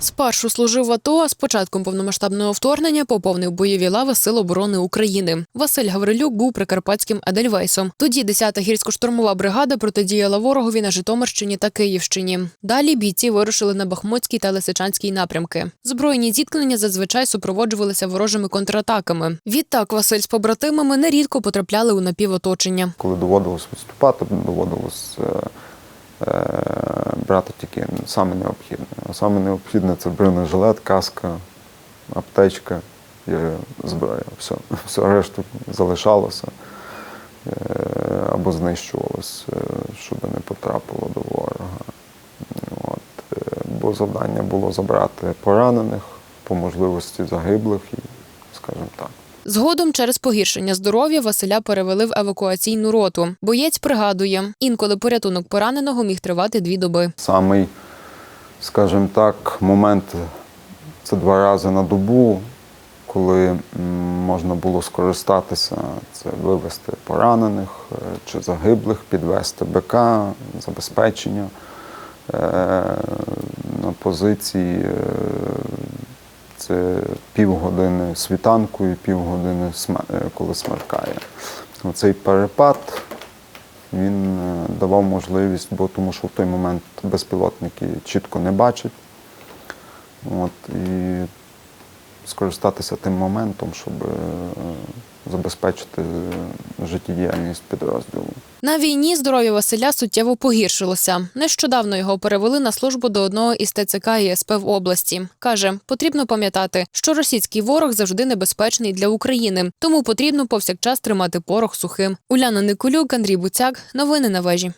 Спершу служив в АТО, а з початком повномасштабного вторгнення поповнив бойові лави Сил оборони України. Василь Гаврилюк був прикарпатським Едельвейсом. Тоді 10-та гірсько-штурмова бригада протидіяла ворогові на Житомирщині та Київщині. Далі бійці вирушили на Бахмутський та Лисичанський напрямки. Збройні зіткнення зазвичай супроводжувалися ворожими контратаками. Відтак Василь з побратимами нерідко потрапляли у напівоточення. Коли доводилось відступати, доводилось е, е, брати тільки саме необхідне. А саме необхідне це бронежилет, каска, аптечка і зброя. Все, все решту залишалося е, або знищувалося, е, щоб не потрапило до ворога. От, е, бо завдання було забрати поранених, по можливості загиблих і, скажімо так. Згодом через погіршення здоров'я Василя перевели в евакуаційну роту. Боєць пригадує, інколи порятунок пораненого міг тривати дві доби. Самий, скажімо так, момент це два рази на добу, коли можна було скористатися, це вивезти поранених е, чи загиблих, підвести БК, забезпечення е, на позиції. Це півгодини світанку і півгодини, е, коли смеркає. Оцей перепад він е, давав можливість, бо тому що в той момент безпілотники чітко не бачать. От, і скористатися тим моментом, щоб е, забезпечити життєдіяльність підрозділу. На війні здоров'я Василя суттєво погіршилося. Нещодавно його перевели на службу до одного із ТЦК і СП в області. Каже, потрібно пам'ятати, що російський ворог завжди небезпечний для України, тому потрібно повсякчас тримати порох сухим. Уляна Николюк, Андрій Буцяк. Новини на вежі.